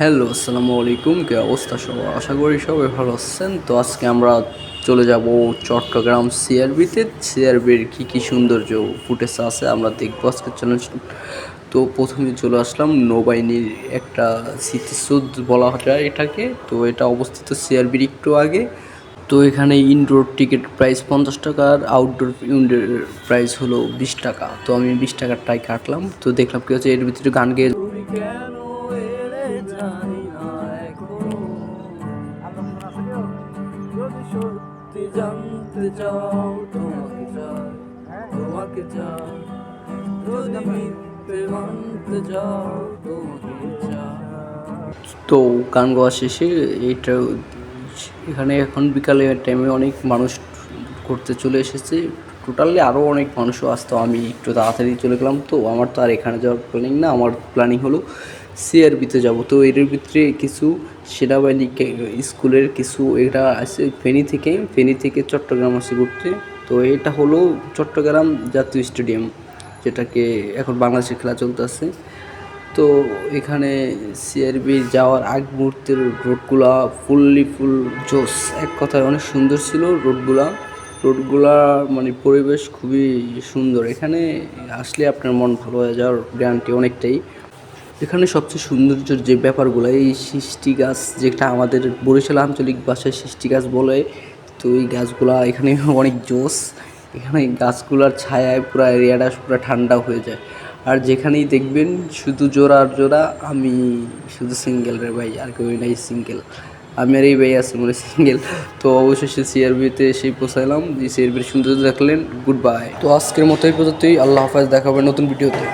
Hello, আসসালামু আলাইকুম। কে অবস্থা সবাই আশা করি সবাই ভালো আছেন। তো আজকে আমরা চলে যাব চট্টগ্রাম সিআরবিতে সিআরবির কী কী সৌন্দর্য ফুটেজ আছে আমরা দেখব আজকে চ্যালেঞ্জ তো প্রথমে চলে আসলাম, নৌবাহিনীর একটা স্মৃতিসৌধ বলা যায় এটাকে। তো এটা অবস্থিত সিআরবির একটু আগে। তো এখানে ইনডোর টিকিট প্রাইস পঞ্চাশ টাকা আর আউটডোর ইনডোর প্রাইস হলো বিশ টাকা। তো আমি বিশ টাকারটাই কাটলাম। তো দেখলাম কি হচ্ছে, এর ভিতরে গান গেয়ে সত্যি জানতে চাও তোমাকে চাই তোমাকে চাই, যদি মিথ্যে মানতে চাও তোমাকে তো গান গাওয়া শেষে এটা এখানে এখন বিকালে টাইমে অনেক মানুষ করতে চলে এসেছে। টোটালি আরও অনেক মানুষও আসতো, আমি একটু তাড়াতাড়ি চলে গেলাম। তো আমার তো আর এখানে যাওয়ার প্ল্যানিং না, আমার প্ল্যানিং হলো সিআরবিতে যাব। তো এর ভিতরে কিছু সেনাবাহিনী স্কুলের কিছু এটা আছে, ফেনী থেকে ফেনী থেকে চট্টগ্রাম আসে ঘুরতে। তো এটা হলো চট্টগ্রাম জাতীয় স্টেডিয়াম, যেটাকে এখন বাংলাদেশের খেলা চলতে চলতেছে। তো এখানে সিআরবি যাওয়ার আগ মুহূর্তের রোডগুলা ফুললি ফুল জোস এক কথায় অনেক সুন্দর ছিল রোডগুলা রোডগুলা মানে পরিবেশ খুবই সুন্দর। এখানে আসলে আপনার মন ভালো হয়ে যাওয়ার গ্যারান্টি অনেকটাই। এখানে সবচেয়ে সৌন্দর্যের যে ব্যাপারগুলো, এই সৃষ্টি গাছ যেটা আমাদের বরিশাল আঞ্চলিক ভাষায় সৃষ্টি গাছ বলে, তো এই গাছগুলা এখানে অনেক জোস এখানে গাছগুলার ছায়ায় পুরো এরিয়াটা পুরো ঠান্ডা হয়ে যায়। আর যেখানেই দেখবেন, শুধু জোড়া আর জোড়া, আমি শুধু সিঙ্গেল রে ভাই, আর কেউ নাই সিঙ্গেল আমি আর এই ভাই আছে মানে সিঙ্গেল তো অবশেষে সিআরবিতে এসে পৌঁছালাম সিআরবির সুন্দর দেখলেন গুড বাই তো আজকের মতো এই পর্যন্তই। আল্লাহ হাফাজ দেখাবে নতুন ভিডিওতে